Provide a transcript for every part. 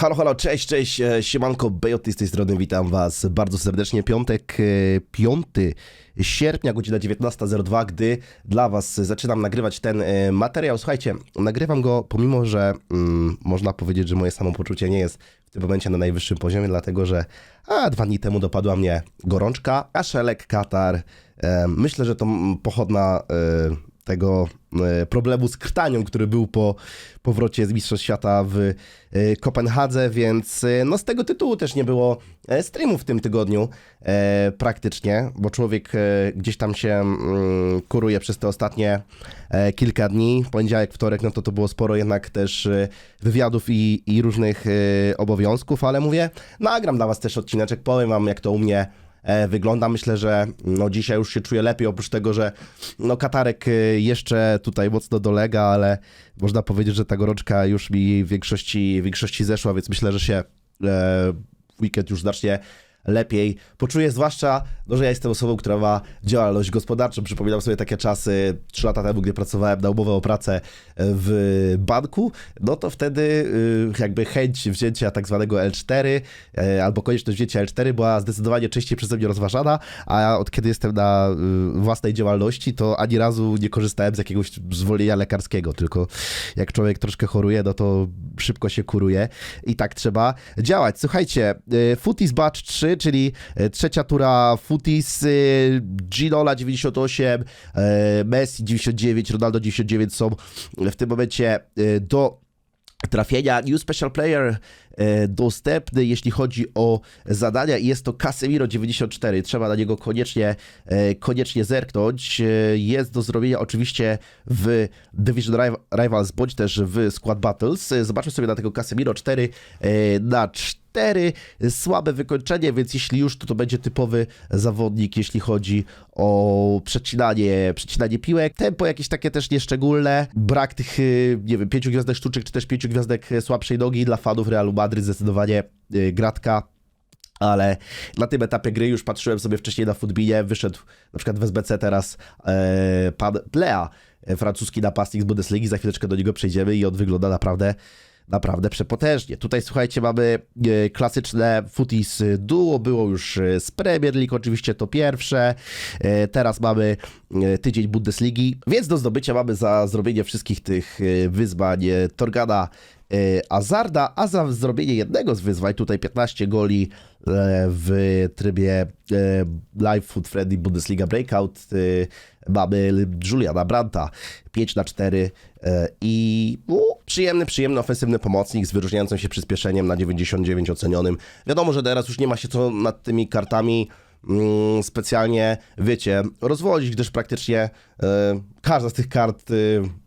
Halo, halo, cześć, cześć, e, siemanko, Bejoty z tej strony, witam was bardzo serdecznie. Piątek, e, 5 sierpnia, godzina 19.02, gdy dla was zaczynam nagrywać ten e, materiał. Słuchajcie, nagrywam go pomimo, że mm, można powiedzieć, że moje samopoczucie nie jest w tym momencie na najwyższym poziomie, dlatego że a, dwa dni temu dopadła mnie gorączka, kaszelek, katar. E, myślę, że to mm, pochodna e, tego e, problemu z krtanią, który był po powrocie z Mistrzostw Świata w e, Kopenhadze, więc e, no z tego tytułu też nie było streamów w tym tygodniu praktycznie, bo człowiek gdzieś tam się mm, kuruje przez te ostatnie kilka dni. Poniedziałek, wtorek, no to to było sporo jednak też wywiadów i, i różnych obowiązków, ale mówię, nagram dla was też odcineczek, powiem wam jak to u mnie wygląda. Myślę, że no, dzisiaj już się czuję lepiej, oprócz tego, że no, katarek e, jeszcze tutaj mocno dolega, ale można powiedzieć, że ta gorączka już mi w większości, w większości zeszła, więc myślę, że się e, weekend już znacznie lepiej poczuję, zwłaszcza, no, że ja jestem osobą, która ma działalność gospodarczą. Przypominam sobie takie czasy 3 lata temu, gdy pracowałem na umowę o pracę w banku, no to wtedy y, jakby chęć wzięcia tak zwanego L4 e, albo konieczność wzięcia L4 była zdecydowanie częściej przeze mnie rozważana, a od kiedy jestem na y, własnej działalności, to ani razu nie korzystałem z jakiegoś zwolnienia lekarskiego, tylko jak człowiek troszkę choruje, no to szybko się kuruje i tak trzeba działać. Słuchajcie, y, Footies Batch 3, czyli y, trzecia tura Footies, y, Ginola 98, y, Messi 99, Ronaldo 99 są w tym momencie do trafienia. New Special Player e, dostępny, jeśli chodzi o zadania i jest to Casemiro 94. Trzeba na niego koniecznie, e, koniecznie zerknąć. E, Jest do zrobienia oczywiście w Division Riv- Rivals bądź też w Squad Battles. E, Zobaczmy sobie na tego Casemiro 4 e, na 4. Słabe wykończenie, więc jeśli już, to to będzie typowy zawodnik, jeśli chodzi o przecinanie, przecinanie piłek. Tempo jakieś takie też nieszczególne. Brak tych, y, nie wiem, pięciu gwiazdek sztuczek, czy też pięciu gwiazdek słabszej nogi dla fanów Realu Madryt zdecydowanie y, gratka. Ale na tym etapie gry już patrzyłem sobie wcześniej na futbinie, wyszedł na przykład w SBC teraz e, pan Plea, e, francuski napastnik z Bundesligi, za chwileczkę do niego przejdziemy i on wygląda naprawdę naprawdę przepotężnie. Tutaj słuchajcie, mamy e, klasyczne footies duo, było już e, z Premier League, oczywiście to pierwsze. E, Teraz mamy e, tydzień Bundesligi, więc do zdobycia mamy za zrobienie wszystkich tych e, wyzwań e, Torgana e, Azarda, a za zrobienie jednego z wyzwań, tutaj 15 goli e, w trybie e, Live Food Friendly Bundesliga Breakout, e, mamy Juliana Branta 5 na 4 e, i no, przyjemny, przyjemny ofensywny pomocnik z wyróżniającym się przyspieszeniem na 99 ocenionym. Wiadomo, że teraz już nie ma się co nad tymi kartami mm, specjalnie, wiecie, rozwodzić, gdyż praktycznie e, każda z tych kart e,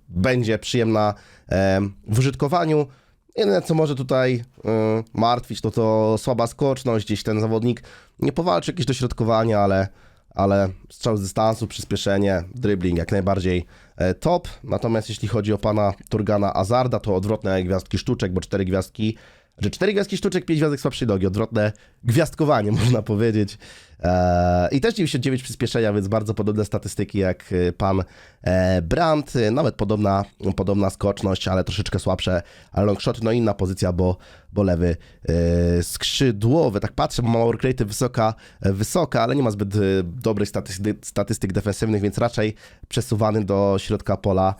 będzie przyjemna e, w użytkowaniu. Jedyne, co może tutaj y, martwić, to to słaba skoczność, gdzieś ten zawodnik nie powalczy jakieś dośrodkowania, ale, ale strzał z dystansu, przyspieszenie, dribbling jak najbardziej e, top. Natomiast jeśli chodzi o pana Turgana Azarda, to odwrotne gwiazdki sztuczek, bo cztery gwiazdki, że cztery gwiazdki sztuczek, pięć gwiazdek słabszej nogi, odwrotne gwiazdkowanie można powiedzieć. E, I też 99 przyspieszenia, więc bardzo podobne statystyki jak e, pan e, Brandt, nawet podobna, podobna skoczność, ale troszeczkę słabsze. Longshot, no inna pozycja, bo, bo lewy skrzydłowy, tak patrzę, bo ma rate wysoka, wysoka, ale nie ma zbyt dobrych statystyk, statystyk defensywnych, więc raczej przesuwany do środka pola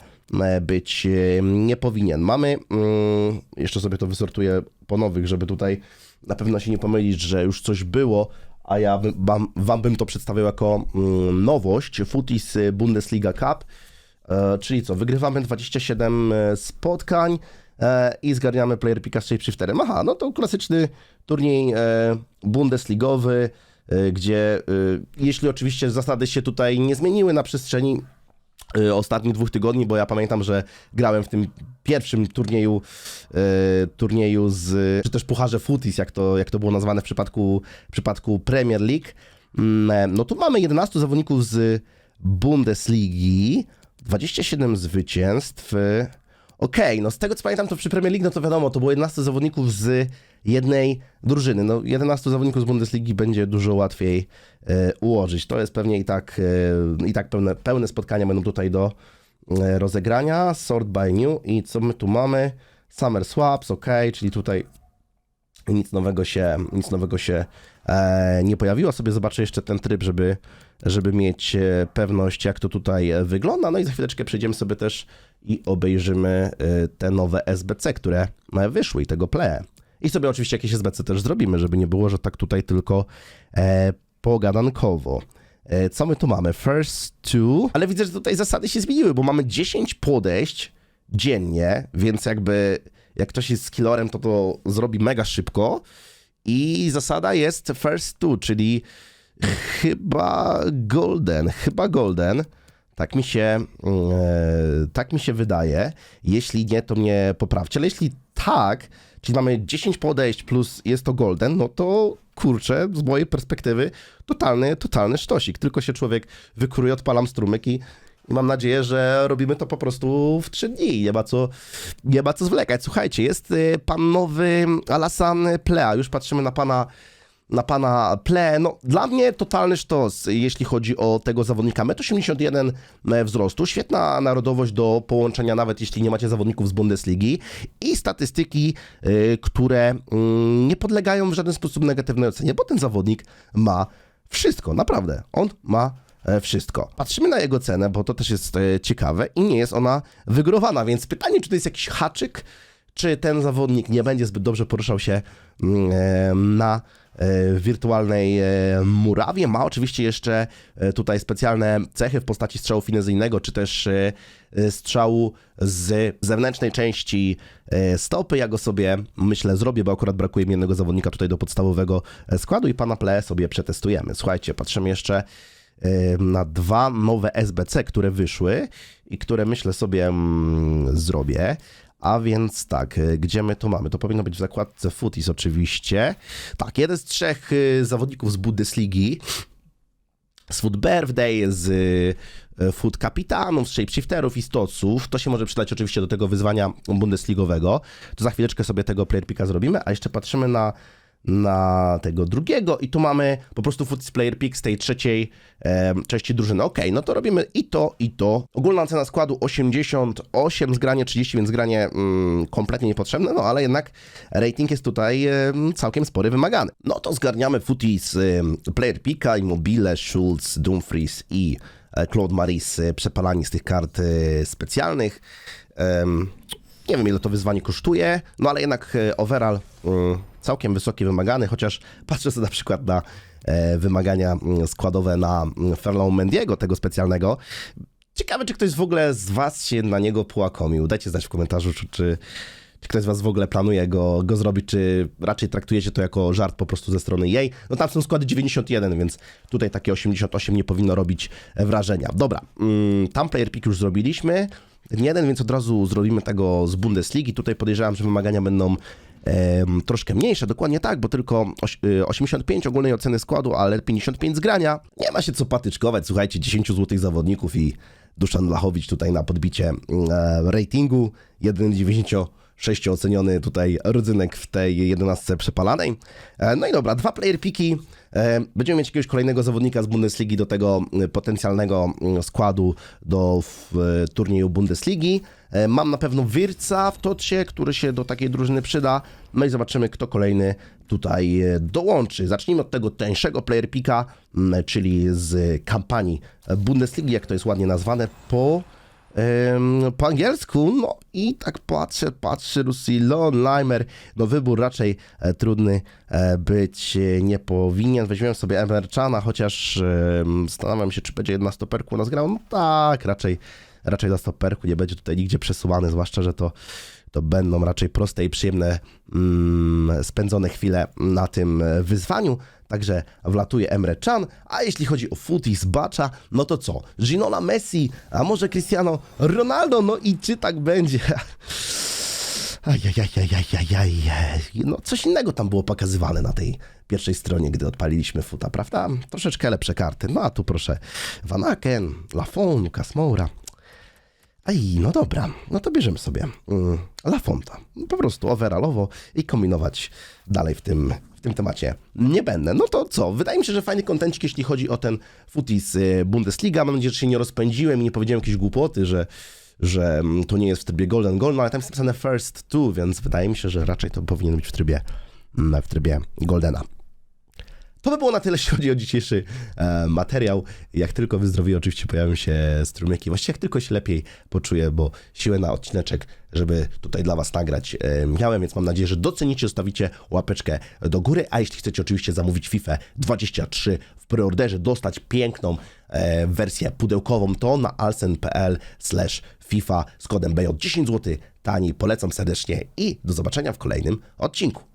być e, nie powinien. Mamy, mm, jeszcze sobie to wysortuję po nowych, żeby tutaj na pewno się nie pomylić, że już coś było, a ja wam, wam bym to przedstawiał jako mm, nowość. Footies y, Bundesliga Cup, e, czyli co, wygrywamy 27 e, spotkań e, i zgarniamy player picka z shapeshifterem. Aha, no to klasyczny turniej e, bundesligowy, e, gdzie e, jeśli oczywiście zasady się tutaj nie zmieniły na przestrzeni ostatnich dwóch tygodni, bo ja pamiętam, że grałem w tym pierwszym turnieju, y, turnieju z, czy też Pucharze Footies, jak to, jak to było nazwane w przypadku, w przypadku Premier League. Mm, No tu mamy 11 zawodników z Bundesligi, 27 zwycięstw. Okej, no z tego co pamiętam, to przy Premier League, no to wiadomo, to było 11 zawodników z jednej drużyny. No 11 zawodników z Bundesligi będzie dużo łatwiej e, ułożyć. To jest pewnie i tak, e, i tak pełne, pełne spotkania będą tutaj do e, rozegrania. Sort by new i co my tu mamy? Summer swaps, ok, czyli tutaj nic nowego się, nic nowego się e, nie pojawiło. Sobie zobaczę jeszcze ten tryb, żeby, żeby mieć e, pewność, jak to tutaj wygląda. No i za chwileczkę przejdziemy sobie też i obejrzymy e, te nowe SBC, które e, wyszły i tego play. I sobie oczywiście jakieś SBC też zrobimy, żeby nie było, że tak tutaj tylko e, pogadankowo. E, Co my tu mamy? First two. Ale widzę, że tutaj zasady się zmieniły, bo mamy 10 podejść dziennie, więc jakby jak ktoś jest skillerem, to to zrobi mega szybko. I zasada jest first two, czyli chyba golden, chyba golden. Tak mi się, e, tak mi się wydaje. Jeśli nie, to mnie poprawcie. Ale jeśli tak, czyli mamy 10 podejść plus jest to golden, no to kurczę, z mojej perspektywy totalny, totalny sztosik. Tylko się człowiek wykuruje, odpalam strumyk i, i mam nadzieję, że robimy to po prostu w 3 dni. Nie ma co, nie ma co zwlekać. Słuchajcie, jest y, pan nowy Alasan Plea. Już patrzymy na pana na pana Ple. No, dla mnie totalny sztos, jeśli chodzi o tego zawodnika. 1,81 m wzrostu, świetna narodowość do połączenia, nawet jeśli nie macie zawodników z Bundesligi i statystyki, y, które mm, nie podlegają w żaden sposób negatywnej ocenie, bo ten zawodnik ma wszystko, naprawdę. On ma e, wszystko. Patrzymy na jego cenę, bo to też jest e, ciekawe i nie jest ona wygórowana, więc pytanie, czy to jest jakiś haczyk, czy ten zawodnik nie będzie zbyt dobrze poruszał się mm, e, na e, wirtualnej e, murawie. Ma oczywiście jeszcze e, tutaj specjalne cechy w postaci strzału finezyjnego, czy też e, e, strzału z zewnętrznej części e, stopy. Ja go sobie, myślę, zrobię, bo akurat brakuje mi jednego zawodnika tutaj do podstawowego e, składu i pana Ple sobie przetestujemy. Słuchajcie, patrzymy jeszcze e, na dwa nowe SBC, które wyszły i które myślę sobie mm, zrobię. A więc tak, y, gdzie my to mamy? To powinno być w zakładce Footies oczywiście. Tak, jeden z trzech y, zawodników z Bundesligi, z Food Birthday, z y, Food Kapitanów, z Shapeshifterów i Stoców. To się może przydać oczywiście do tego wyzwania Bundesligowego. To za chwileczkę sobie tego player picka zrobimy, a jeszcze patrzymy na na tego drugiego i tu mamy po prostu Footies Player Pick z tej trzeciej e, części drużyny. Ok, no to robimy i to, i to. Ogólna cena składu 88, zgranie 30, więc zgranie mm, kompletnie niepotrzebne, no ale jednak rating jest tutaj e, całkiem spory, wymagany. No to zgarniamy Footies e, Player Picka, Immobile, Schulz, Dumfries i e, Claude Maris e, przepalani z tych kart e, specjalnych. Nie wiem, ile to wyzwanie kosztuje, no ale jednak e, overall mm, całkiem wysoki, wymagany, chociaż patrzę sobie na przykład na e, wymagania mm, składowe na mm, Ferlą Mendiego, tego specjalnego. Ciekawe, czy ktoś w ogóle z Was się na niego połakomił. Dajcie znać w komentarzu, czy, czy, czy ktoś z Was w ogóle planuje go, go zrobić, czy raczej traktujecie to jako żart po prostu ze strony jej. No tam są składy 91, więc tutaj takie 88 nie powinno robić e, wrażenia. Dobra, mm, tam player pick już zrobiliśmy. Jeden, więc od razu zrobimy tego z Bundesligi. Tutaj podejrzewam, że wymagania będą troszkę mniejsze, dokładnie tak, bo tylko oś, y, 85 ogólnej oceny składu, ale 55 zgrania. Nie ma się co patyczkować, słuchajcie, 10 złotych zawodników i Duszan Blachowicz tutaj na podbicie e, ratingu, 1,96 oceniony tutaj rodzynek w tej 11 przepalanej. E, no i dobra, dwa player piki. E, Będziemy mieć jakiegoś kolejnego zawodnika z Bundesligi do tego y, potencjalnego y, składu do e, turnieju Bundesligi. E, Mam na pewno Wirca w tocie, który się do takiej drużyny przyda. No i zobaczymy, kto kolejny tutaj e, dołączy. Zacznijmy od tego tańszego player picka, m, czyli z kampanii Bundesligi, jak to jest ładnie nazwane, po, po angielsku. No i tak patrzę, patrzę, Rusillon, Limer, no wybór raczej e, trudny e, być nie powinien. Weźmiemy sobie Emerchana, chociaż zastanawiam się, czy będzie jedna stoperku nas grał. No tak, raczej raczej na stoperku nie będzie tutaj nigdzie przesuwany, zwłaszcza, że to, to będą raczej proste i przyjemne mm, spędzone chwile na tym e, wyzwaniu. Także wlatuje Emre Can, a jeśli chodzi o Footies Bacza, no to co? Ginola Messi, a może Cristiano Ronaldo? No i czy tak będzie? Ajajajajajajaj. No coś innego tam było pokazywane na tej pierwszej stronie, gdy odpaliliśmy futa, prawda? Troszeczkę lepsze karty. No a tu proszę, Van Aken, Lafon, Lucas Moura. Ej, no dobra, no to bierzemy sobie mm, La Fonta. Po prostu overallowo i kombinować dalej w tym, w tym temacie nie będę. No to co? Wydaje mi się, że fajny kontencik, jeśli chodzi o ten Footies y, Bundesliga. Mam nadzieję, że się nie rozpędziłem i nie powiedziałem jakieś głupoty, że, że mm, to nie jest w trybie Golden Goal, no ale tam jest napisane First Two, więc wydaje mi się, że raczej to powinien być w trybie mm, w trybie Goldena. To by było na tyle, jeśli chodzi o dzisiejszy e, materiał. Jak tylko wyzdrowię, oczywiście pojawią się strumyki. Właściwie jak tylko się lepiej poczuję, bo siłę na odcineczek, żeby tutaj dla Was nagrać e, miałem, więc mam nadzieję, że docenicie, zostawicie łapeczkę do góry. A jeśli chcecie oczywiście zamówić FIFA 23 w preorderze, dostać piękną e, wersję pudełkową, to na alsen.pl FIFA z kodem BJ 10 zł taniej. Polecam serdecznie i do zobaczenia w kolejnym odcinku.